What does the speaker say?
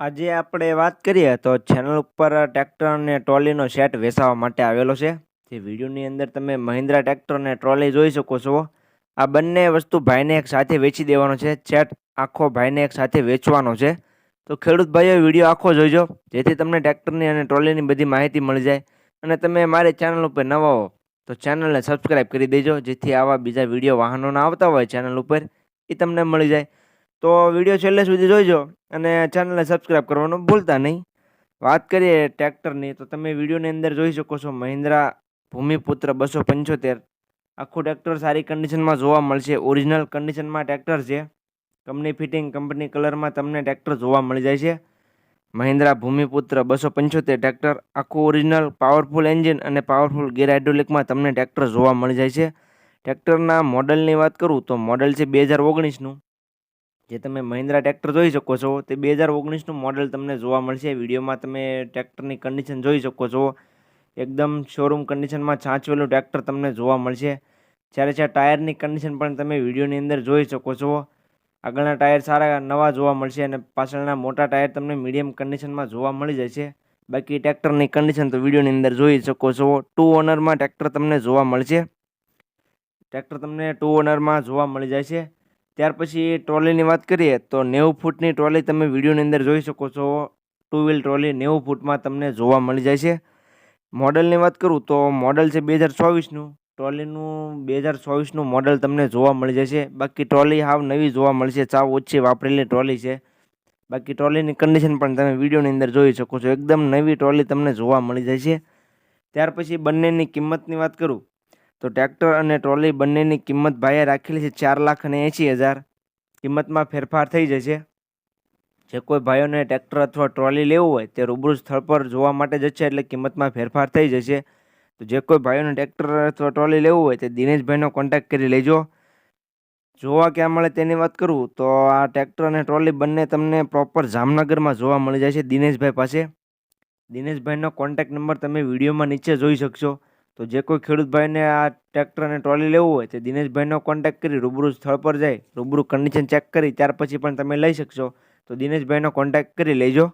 આજે આપણે વાત કરીએ તો ચેનલ ઉપર ટ્રેક્ટર અને ટ્રોલીનો સેટ વેચાવા માટે આવેલો છે. જે વિડીયોની અંદર તમે મહિન્દ્રા ટ્રેક્ટર અને ટ્રોલી જોઈ શકો છો. આ બંને વસ્તુ ભાઈને એક સાથે વેચી દેવાનો છે. સેટ આખો ભાઈને એક સાથે વેચવાનો છે. તો ખેડૂત ભાઈઓ વીડિયો આખો જોઈજો. જેથી તમને ટ્રેક્ટરની અને ટ્રોલીની બધી માહિતી મળી જાય. અને તમે મારી ચેનલ ઉપર નવા હો, તો ચેનલને સબસ્ક્રાઈબ કરી દેજો. જેથી આવા બીજા વીડિયો વાહનોના આવતા હોય ચેનલ ઉપર, એ તમને મળી જાય. તો વીડિયો છેલ્લે સુધી જોઈજો અને ચેનલને સબસ્ક્રાઈબ કરવાનું ભૂલતા નહીં. વાત કરીએ ટ્રેક્ટરની તો તમે વિડીયોની અંદર જોઈ શકો છો મહિન્દ્રા ભૂમિપુત્ર બસો પંચોતેર. આખું ટ્રેક્ટર સારી કન્ડિશનમાં જોવા મળશે. ઓરિજિનલ કન્ડિશનમાં ટ્રેક્ટર છે. કંપની ફિટિંગ કંપની કલરમાં તમને ટ્રેક્ટર જોવા મળી જાય છે. મહિન્દ્રા ભૂમિપુત્ર બસો પંચોતેર ટ્રેક્ટર આખું ઓરિજિનલ પાવરફુલ એન્જિન અને પાવરફુલ ગેર હાઇડ્રોલિકમાં તમને ટ્રેક્ટર જોવા મળી જાય છે. ટ્રેક્ટરના મોડલની વાત કરું તો મોડલ છે બે હજાર ઓગણીસનું. જે તમે મહિન્દ્રા ટ્રેક્ટર જોઈ શકો છો, તે બે હજાર ઓગણીસનું મોડલ તમને જોવા મળશે. વિડીયોમાં તમે ટ્રેક્ટરની કન્ડિશન જોઈ શકો છો. એકદમ શોરૂમ કન્ડિશનમાં છાંચવેલું ટ્રેક્ટર તમને જોવા મળશે. જ્યારે છે ટાયરની કન્ડિશન પણ તમે વિડીયોની અંદર જોઈ શકો છો. આગળના ટાયર સારા નવા જોવા મળશે અને પાછળના મોટા ટાયર તમને મીડિયમ કન્ડિશનમાં જોવા મળી જશે. બાકી ટ્રેક્ટરની કન્ડિશન તો વિડીયોની અંદર જોઈ શકો છો. ટુ ઓનરમાં ટ્રેક્ટર તમને જોવા મળશે. ટ્રેક્ટર તમને ટુ ઓનરમાં જોવા મળી જાય છે ત્યાર પછી ટ્રોલીની વાત કરીએ તો નેવું ફૂટની ટ્રોલી તમે વિડીયોની અંદર જોઈ શકો છો. ટુ વ્હીલ ટ્રોલી નેવું ફૂટમાં તમને જોવા મળી જાય છે. મોડલની વાત કરું તો મોડલ છે બે હજાર ચોવીસનું ટ્રોલીનું બે હજાર ચોવીસનું મોડલ તમને જોવા મળી જશે બાકી ટ્રોલી હાવ નવી જોવા મળશે સાવ ઓછી વાપરેલી ટ્રોલી છે. બાકી ટ્રોલીની કન્ડિશન પણ તમે વિડીયોની અંદર જોઈ શકો છો. એકદમ નવી ટ્રોલી તમને જોવા મળી જાય છે. ત્યાર પછી બંનેની કિંમતની વાત કરું તો ટ્રેક્ટર અને ટ્રોલી બંનેની કિંમત ભાઈએ રાખેલી છે ચાર લાખ અને એંશી હજાર. કિંમતમાં ફેરફાર થઈ જશે. જે કોઈ ભાઈઓને ટ્રેક્ટર અથવા ટ્રોલી લેવું હોય તે રૂબરૂ સ્થળ પર જોવા માટે જશે એટલે કિંમતમાં ફેરફાર થઈ જશે. તો જે કોઈ ભાઈઓને ટ્રેક્ટર અથવા ટ્રોલી લેવું હોય તે દિનેશભાઈનો કોન્ટેક્ટ કરી લેજો. જોવા ક્યાં મળે તેની વાત કરું તો આ ટ્રેક્ટર અને ટ્રોલી બંને તમને પ્રોપર જામનગરમાં જોવા મળી જાય છે દિનેશભાઈ પાસે. દિનેશભાઈનો કોન્ટેક્ટ નંબર તમે વિડીયોમાં નીચે જોઈ શકશો. તો જે કોઈ ખેડૂત ભાઈને આ ટ્રેક્ટર અને ટ્રોલી લેવું હોય તે દિનેશભાઈનો કોન્ટેક્ટ કરી રૂબરૂ સ્થળ પર જાય, રૂબરૂ કન્ડિશન ચેક કરી, ત્યાર પછી પણ તમે લઈ શકશો. તો દિનેશભાઈનો કોન્ટેક્ટ કરી લેજો.